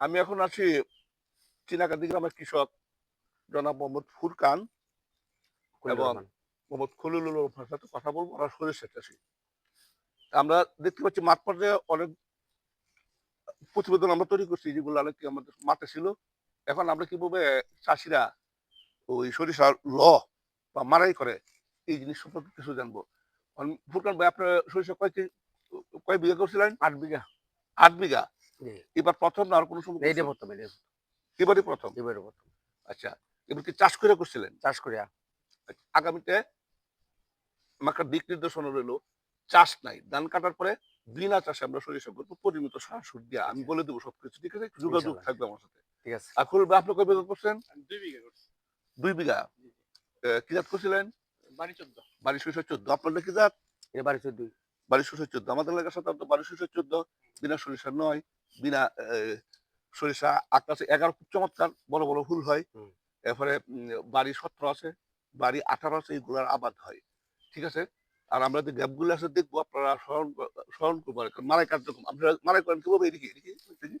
আমি এখন আছি চিনাকান্দি গ্রামের কৃষক জনাব মোহাম্মদ ফুরকান এবং মোহাম্মদ খলিলুল রহমানের সাথে কথা বলব ওনার শরীর চাষি আমরা দেখতে পাচ্ছি মাঠ পর্যায়ে অনেক প্রতিবেদন আমরা তৈরি করছি যেগুলো অনেক আমাদের মাঠে ছিল। এখন আমরা কীভাবে চাষিরা ওই সরিষার ল বা মারাই করে এই জিনিস সম্পর্কে কিছু জানব। ফুরকান ভাই আপনার সরিষা কয় কয় বিঘা করছিলেন? আট বিঘা। আট বিঘা। এবার প্রথম না আর কোনো সময় এইটা প্রথম এটা এবারই প্রথম? এবারে প্রথম। আচ্ছা এবার কি চাষ করে করছিলেন? চাষ করিয়া আচ্ছা, আগামীতে আমার দিক নির্দেশনা রইল চাষ নাই ধান কাটার পরে বিনা চাষে আমরা সরিষা করব পরিমিত সার সুর দিয়া আমি বলে দেবো সবকিছু ঠিক আছে? যোগাযোগ থাকবে আমার সাথে। ঠিক আছে। খুলবে আপনি কয় বিঘা করছেন? দুই বিঘা করছি। দুই বিঘা? কি জাত করছিলেন? বাড়ি চোদ্দ। বাড়ি সরিষা চোদ্দ। আপনার কি জাত? এটা বাড়ি চোদ্দই। বাড়ি সরিষা চোদ্দ আমাদের এলাকার সাথে তো বাড়ি সরিষা চোদ্দ বিনা সরিষা নয় বিনা সরিষা আকাশে এগারো খুব চমৎকার বড় বড় ফুল হয়। এরপরে বাড়ি সতেরো আছে বাড়ি আঠারো আছে এইগুলার আবাদ হয়। ঠিক আছে? আর আমরা যে গ্যাপগুলো আছে দেখব আপনারা স্মরণ স্মরণ করব মারাই কার্যক্রম। আপনারা মারাই করেন কীভাবে? এদিকে এদিকে এদিকে।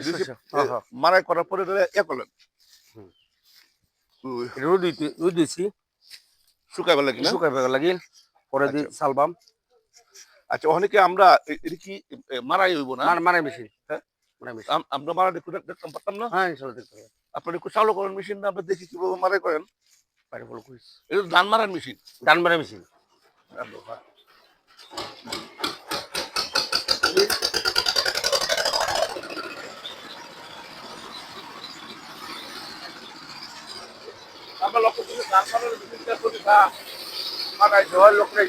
এদিকে, হ্যাঁ, হ্যাঁ। মারাই করার পরে ইয়ে করলেন। রোদ দিছি। শুকাইবার লাগে না? শুকাই ফেলা লাগিল। পরে দি আচ্ছা। সালবাম আচ্ছা অনেকে আমরা এটা কি মারাই হইব না? মানে মেশিন। হ্যাঁ? আমরা মারা দেখতে দেখতাম পারতাম না? হ্যাঁ ইনশাল্লাহ দেখতে হবে আপনার একটু চালু করেন মেশিন না আমরা দেখি কীভাবে মারাই করেন? পারি বল কইস এটা ধান মারার মেশিন। ডান মানে মেশিন। আমরা লক্ষ্য করি ধান মারার মেশিনটা করে তা মারাই দেওয়ার লোক নেই।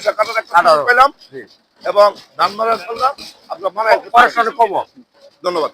একটা কাটার। সুযোগ পেলাম। এবং ধান মারার করলাম আপনার ধন্যবাদ।